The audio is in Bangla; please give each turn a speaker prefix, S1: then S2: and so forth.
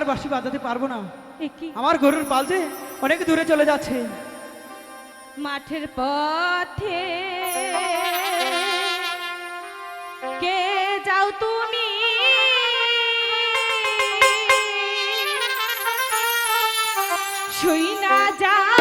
S1: আর বাঁশি বাজাতে পারব না। আমার গরুর পাল যে অনেক দূরে চলে যাচ্ছে।
S2: মাঠের পথে কে যাও তুমি? শুই না যাও।